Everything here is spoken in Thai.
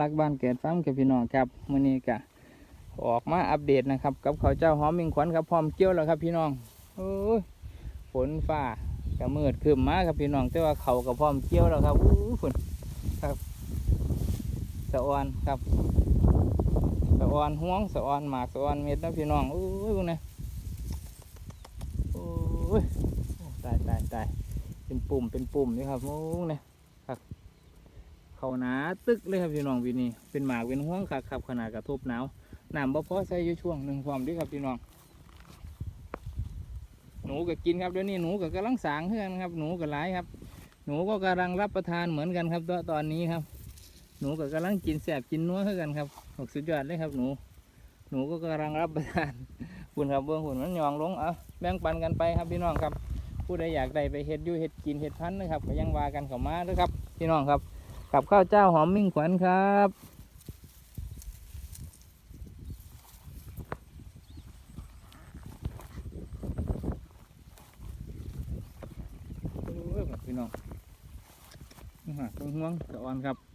รักบ้านเกิดฟาร์มกับพี่น้องครับมื้อนี้ก็ออกมาอัปเดตนะครับกับเขาเจ้าหอมมิงขวัญครับพร้อมเกี่ยวแล้วครับพี่น้องโอ้ยฝนฟ้ากระมืดขึ้นมาครับพี่น้องแต่ว่าเขากับพร้อมเกี่ยวแล้วครับอู้ฝนครับสะออนครับสะออนห่วงสะออนหมากสะออนเม็ดนะพี่น้องโอ้ยพวกนี้โอ้ยตายตายตายเป็นปุ่มเป็นปุ่มนี่ครับโอ้ยเนี่ย หนาตึกเลยครับพี่น้องปีนี้เป็นหมากเป็นห่วงคักครับขนาดกระทบหนาวน้ำบ่พอใส่อยู่ช่วงหนึ่งพร้อมด้วยครับพี่น้องหนูก็กินครับเดี๋ยวนี้หนูก็กำลังสางเพื่อนครับหนูก็หลายครับ หนูก็กำลังรับประทานเหมือนกันครับตอนตอนนี้ครับ หนูก็กำลังกินแสบกินนัวเพื่อนกันครับออกสุดยอดเลยครับ หนู หนูก็กำลังรับประทานคุณครับเบื้องหุ่นมันยองลงเอาแบ่งปันกันไปครับพี่น้องครับผู้ใดอยากได้ไปเฮ็ดยู่เฮ็ดกินเฮ็ดพันนะครับก็ยังว่ากันเข้ามาเด้อครับพี่น้องครับ กับข้าวเจ้าหอมมิ่งขวัญครับพี่น้องนี่ฮะตรงห่วงสะออนครับ